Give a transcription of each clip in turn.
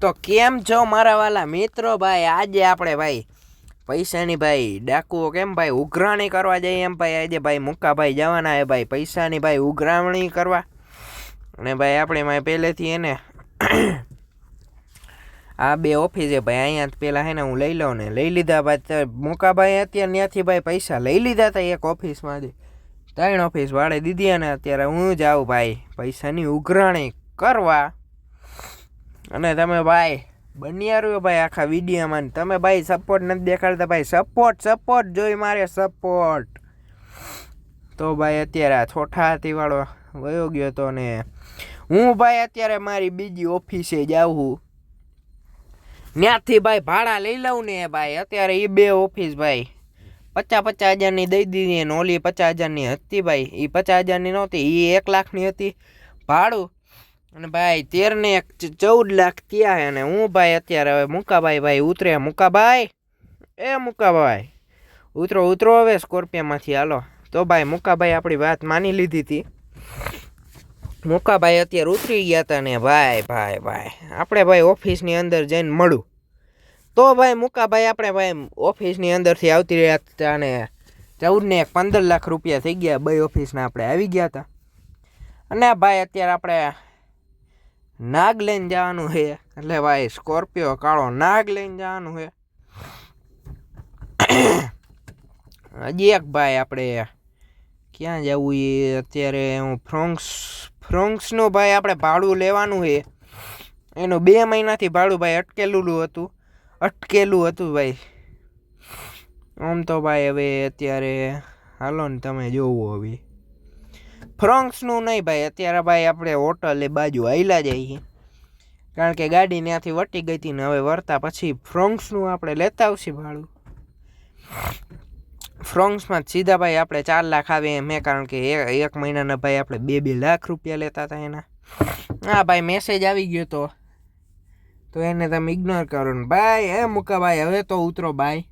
તો કેમ છો મારા વાલા મિત્રો ભાઈ, આજે આપણે ભાઈ પૈસાની ભાઈ ડાકુઓ કેમ ભાઈ, ઉઘરાણી કરવા જઈએ એમ ભાઈ. આજે ભાઈ મુક્કાભાઈ જવાના હે ભાઈ, પૈસાની ભાઈ ઉઘરાણી કરવા. અને ભાઈ આપણે ભાઈ પહેલેથી એને આ બે ઓફિસ ભાઈ, અહીંયા પેલા હે ને હું લઈ લઉં ને લઈ લીધા ભાઈ મુકાભાઈ અત્યારે ત્યાંથી ભાઈ પૈસા લઈ લીધા હતા એક ઓફિસમાંથી ત્રણ ઓફિસ વાળે દીધી અને અત્યારે હું જાઉં ભાઈ પૈસાની ઉઘરાણી કરવા. અને તમે ભાઈ, બન્યા રહ્યો ભાઈ આખા વિડીયામાં તમે ભાઈ સપોર્ટ નથી દેખાડતા ભાઈ. સપોર્ટ સપોર્ટ જોઈ મારે સપોર્ટ તો ભાઈ અત્યારે આ છોઠા હાથીવાળો વયો ગયો તો ને હું ભાઈ અત્યારે મારી બીજી ઓફિસે જાઉં ત્યાંથી ભાઈ ભાડા લઈ લઉં ને ભાઈ. અત્યારે એ બે ઓફિસ ભાઈ. પચાસ પચાસ હજારની દઈ દીધી ને ઓલી પચાસ હજારની હતી ભાઈ. એ પચાસ હજારની નહોતી એ એક લાખની હતી. ભાડું અને ભાઈ તેર ને એક ચૌદ લાખ થયા અને હું ભાઈ અત્યારે હવે મુકાભાઈ ભાઈ ઉતરે. મુકાભાઈ એ મુકાભાઈ ઉતરો ઉતરો હવે સ્કોર્પિયામાંથી. હાલો. તો ભાઈ મુકાભાઈ આપણી વાત માની લીધી હતી. મુકાભાઈ અત્યારે ઉતરી ગયા હતા ને ભાઈ ભાઈ ભાઈ. આપણે ભાઈ ઓફિસની અંદર જઈને મળું. તો ભાઈ મુકાભાઈ આપણે ભાઈ ઓફિસની અંદરથી આવતી રહ્યા હતા અને ચૌદ ને પંદર લાખ રૂપિયા થઈ ગયા. બે ઓફિસના આપણે આવી ગયા હતા અને ભાઈ અત્યારે આપણે નાગ લઈને જવાનું છે એટલે ભાઈ સ્કોર્પિયો કાળો નાગ લઈને જવાનું છે હજી એક ભાઈ આપણે ક્યાં જવું એ અત્યારે હું ફ્રોન્ક્સ, ફ્રોન્ક્સનું ભાઈ આપણે ભાડું લેવાનું છે એનું બે મહિનાથી ભાડું ભાઈ અટકેલું હતું. અટકેલું હતું ભાઈ. આમ તો ભાઈ હવે અત્યારે હાલો ને તમે જોવો હવે. ફ્રોન્ક્સનું નહીં ભાઈ, અત્યારે ભાઈ આપણે હોટલ એ બાજુ હાઈલા જઈએ કારણ કે ગાડી ત્યાંથી વટી ગઈ હતી ને હવે વળતા પછી ફ્રોન્ક્સનું આપણે લેતા આવશે ભાડું. ફ્રોન્ક્સમાં સીધા ભાઈ આપણે ચાર લાખ આવે એમ કારણ કે એક મહિનાના ભાઈ આપણે બે બે લાખ રૂપિયા લેતા હતા એના. હા ભાઈ મેસેજ આવી ગયો તો. તો એને તમે ઇગ્નોર કરો ને. ભાઈ, હે મુકાભાઈ, હવે તો ઉતરો ભાઈ.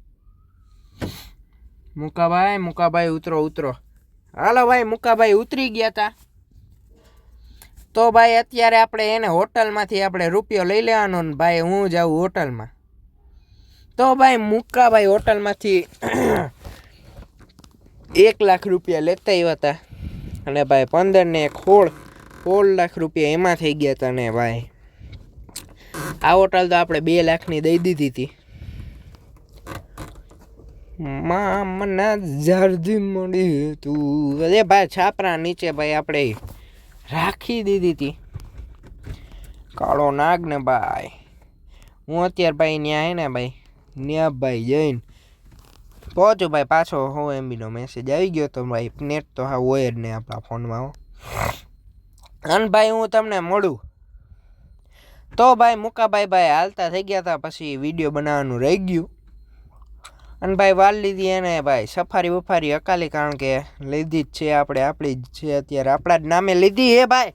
મુકાભાઈ મુકાભાઈ, ઉતરો ઉતરો. હાલો ભાઈ મુકાભાઈ ઉતરી ગયા તા. તો ભાઈ, અત્યારે આપણે એને હોટલમાંથી આપણે રૂપિયો લઈ લેવાનો ને ભાઈ, હું જાઉં હોટલમાં. તો ભાઈ મુકાભાઈ હોટલમાંથી એક લાખ રૂપિયા લેતા આવ્યા હતા અને ભાઈ, પંદર ને સોળ સોળ લાખ રૂપિયા એમાં થઈ ગયા હતા ને ભાઈ. આ હોટલ તો આપણે બે લાખની દઈ દીધી હતી. મામના જરદી મળી તું. અરે ભાઈ, છાપરા નીચે ભાઈ આપણે રાખી દીધી હતી કાળો નાગ ને ભાઈ. હું અત્યારે ભાઈ ન્યા હે ને ભાઈ, ન્યા ભાઈ જઈને પહોંચું ભાઈ પાછો. હો એમબીનો મેસેજ આવી ગયો તો ભાઈ નેટ તો હા હોય જ નહીં આપણા ફોનમાં હો. અને ભાઈ હું તમને મળું. તો ભાઈ મુકાભાઈ ભાઈ હાલતા થઈ ગયા હતા પછી વીડિયો બનાવવાનું રહી ગયું. અને ભાઈ વાલ લીધી એને ભાઈ. સફારી બફારી અકાલી કારણ કે લીધી જ છે આપણે, આપણી જ છે અત્યારે. આપણા જ નામે લીધી હે ભાઈ.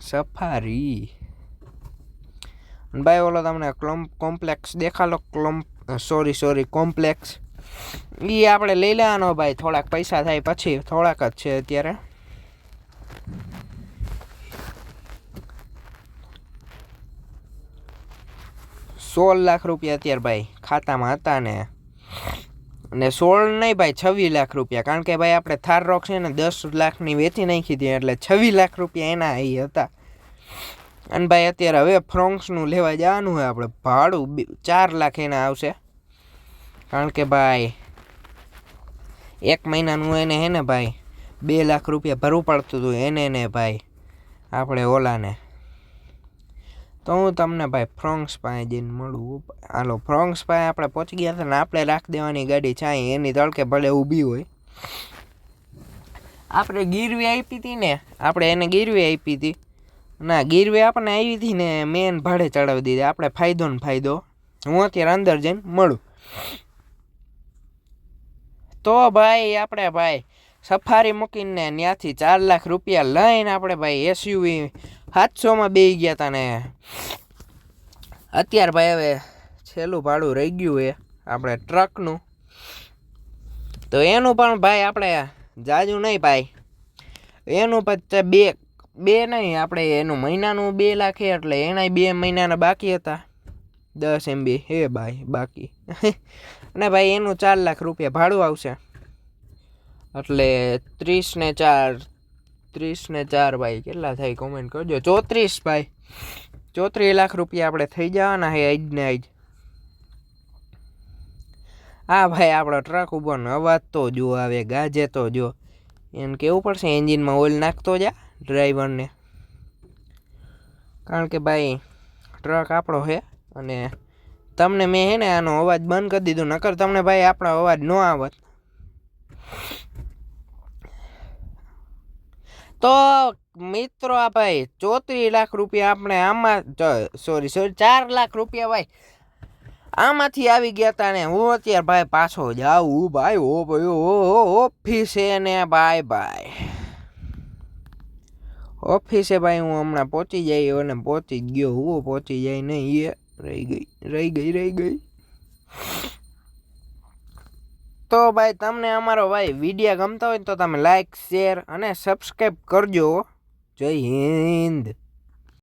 સફારી. ભાઈ ઓલો તમને clump complex દેખાલો? Clump sorry sorry, complex. એ આપણે લઈ લેવાનો ભાઈ. થોડાક પૈસા થાય પછી. થોડાક જ છે અત્યારે. સોળ લાખ રૂપિયા અત્યારે ભાઈ. ખાતામાં હતા ને. અને સોળ નહીં ભાઈ, છવ્વીસ લાખ રૂપિયા. કારણ કે ભાઈ, આપણે થાર રોક છે ને, દસ લાખની વેચી નાખી હતી, એટલે છવ્વીસ લાખ રૂપિયા એના એ હતા. અને ભાઈ, અત્યારે હવે ફ્રોન્ક્સનું લેવા જવાનું હોય આપણે. ભાડું ચાર લાખ એના આવશે. કારણ કે ભાઈ, એક મહિનાનું એને હે ને ભાઈ, બે લાખ રૂપિયા ભરવું પડતું હતું એને ને ભાઈ. આપણે ઓલાને. તો હું તમને ભાઈ ફ્રોન્ક્સ પાસે જઈને મળું. હાલો ફ્રોન્ક્સ પાસે આપણે પહોંચી ગયા હતા ને આપણે રાખી દેવાની ગાડી ચાય એની તળકે ભલે ઊભી હોય. આપણે ગીરવી આપી હતી ને, આપણે એને ગીરવી આપી હતી. ના, ગીરવી આપણને આવી હતી ને, મેન ભાડે ચડાવી દીધી. આપણે ફાયદો ને ફાયદો. હું અત્યારે અંદર જઈને મળું. તો ભાઈ, આપણે ભાઈ, સફારી મૂકીને ત્યાંથી ચાર લાખ રૂપિયા લઈને આપણે ભાઈ એસયુવી સાતસોમાં બે ગયા હતા ને. અત્યારે ભાઈ હવે છેલ્લું ભાડું રહી ગયું એ આપણે ટ્રકનું તો એનું પણ ભાઈ આપણે જાજુ નહીં ભાઈ. એનું પછી બે બે નહીં, આપણે એનું મહિનાનું બે લાખે એટલે એનાય બે મહિનાના બાકી હતા. દસ એમબી હે ભાઈ, બાકી. અને ભાઈ એનું ચાર લાખ રૂપિયા ભાડું આવશે. એટલે ત્રીસ ને ચાર ત્રીસ ને ચાર ભાઈ. કેટલા થાય કોમેન્ટ કરજો ચોત્રીસ ભાઈ. ચોત્રીસ લાખ રૂપિયા આપણે થઈ જવાના હે આજ ને આજ. હા ભાઈ આપણો ટ્રક ઊભો અવાજ તો જો આવે, ગાજે તો જો. એને કેવું પડશે? એન્જિનમાં ઓઇલ નાખતો જા ડ્રાઈવરને કારણ કે ભાઈ ટ્રક આપણો છે અને તમને મેં હે ને આનો અવાજ બંધ કરી દીધો. નકર તમને ભાઈ આપણો અવાજ ન આવત. તો મિત્રો આ ભાઈ, ચોત્રીસ લાખ રૂપિયા આપણે આમાં સોરી સોરી ચાર લાખ રૂપિયા ભાઈ, આમાંથી આવી ગયા હતા ને હું અત્યારે ભાઈ પાછો જાઉં ભાઈ, ઓ ભાઈ, ઓ ઓફિસે ને ભાઈ ભાઈ ઓફિસે ભાઈ હું હમણાં પહોંચી જઈ અને પહોંચી ગયો, હું પહોંચી જાય નહીં, એ રહી ગઈ રહી ગઈ રહી ગઈ. તો ભાઈ, તમને અમારો ભાઈ વીડિયો ગમતો હોય તો તમે લાઈક શેર અને સબસ્ક્રાઈબ કરજો જય હિન્દ.